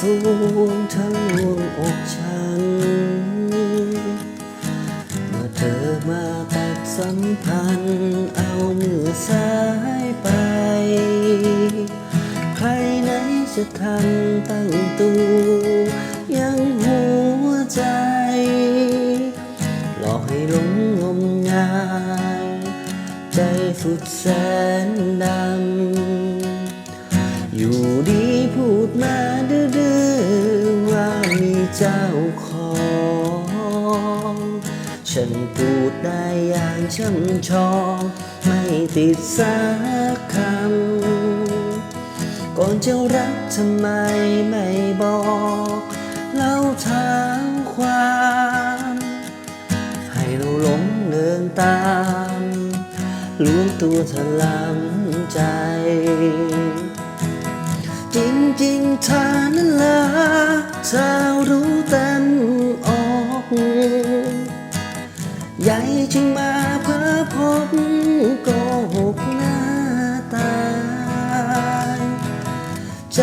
สูงทั้งลวงอกฉัน เมื่อเธอมาตัดสัมพันธ์เอามือซ้ายไป ใครไหนจะทันตั้งตัว ยังหัวใจ หลอกให้หลงงมงาย ใจสุดแสนดำอยู่ดีพูดมา เจ้าของ ฉันพูดได้อย่างช่ำชอง ไม่ติดสักคำ ก่อนจะรักทำไมไม่บอกเล่าทางความ ให้เราหลงเดินตามล้วงตัวเธอลำใจ จริงๆเธอนั้นละเธอ ใหญ่จึงมาเพ้อพบโกหกหน้าตาย ใจ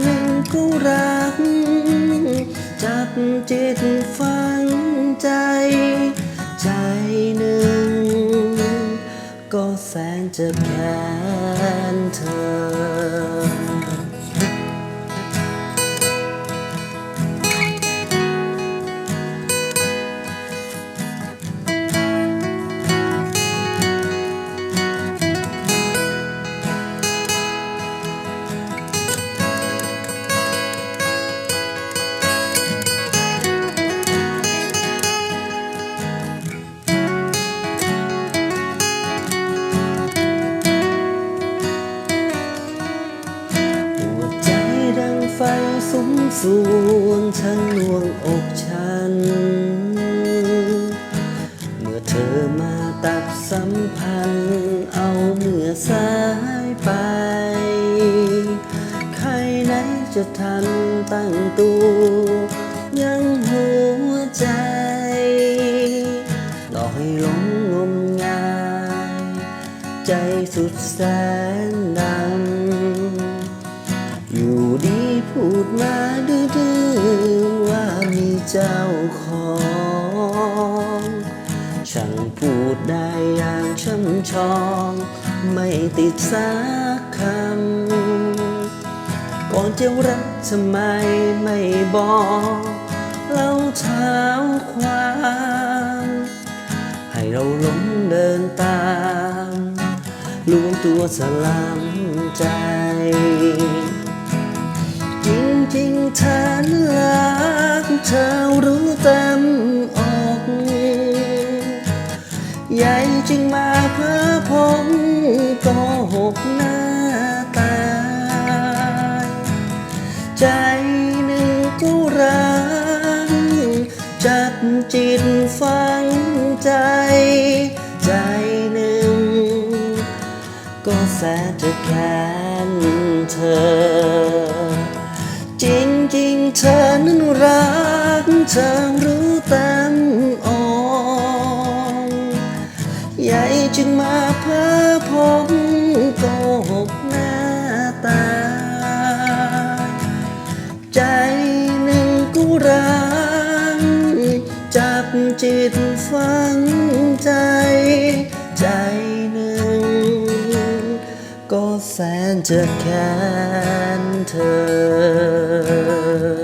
หนึ่งก็รัก จับจิตฝังใจ ใจหนึ่ง ก็แสนจะแค้นเธอ ดังไฟสุมสวงทั้งลวงอกฉัน เมื่อเธอมาตัดสัมพันธ์ เอาเมื่อสายไป ใครไหนจะทันตั้งตัว มาดื้อๆว่ามีเจ้าของช่างพูดได้อย่างช่ำชอง ไม่ติดสักคำ ก่อนจะรักทำไมไม่บอกเล่าเท้าความ ให้เราหลงเดินตามลวงตัวสลัมใจ ริงๆเธอนั้นรักเธอรู้เต็มอกใหญ่จึงมาเพ้อพงโกหกหน้าตายใจหนึ่งก็รักจับจิตฝังใจใจหนึ่ง ก็แสนจะแค้นเธอจริงๆเธอ นั้นรักเธอรู้เต็มอกใหญ่จึงมาเพ้อพงโกหกหน้าตา ใจหนึ่งก็รักจับจิตฝังใจ ใจหนึ่ง ก็แสนจะแค้นเธอ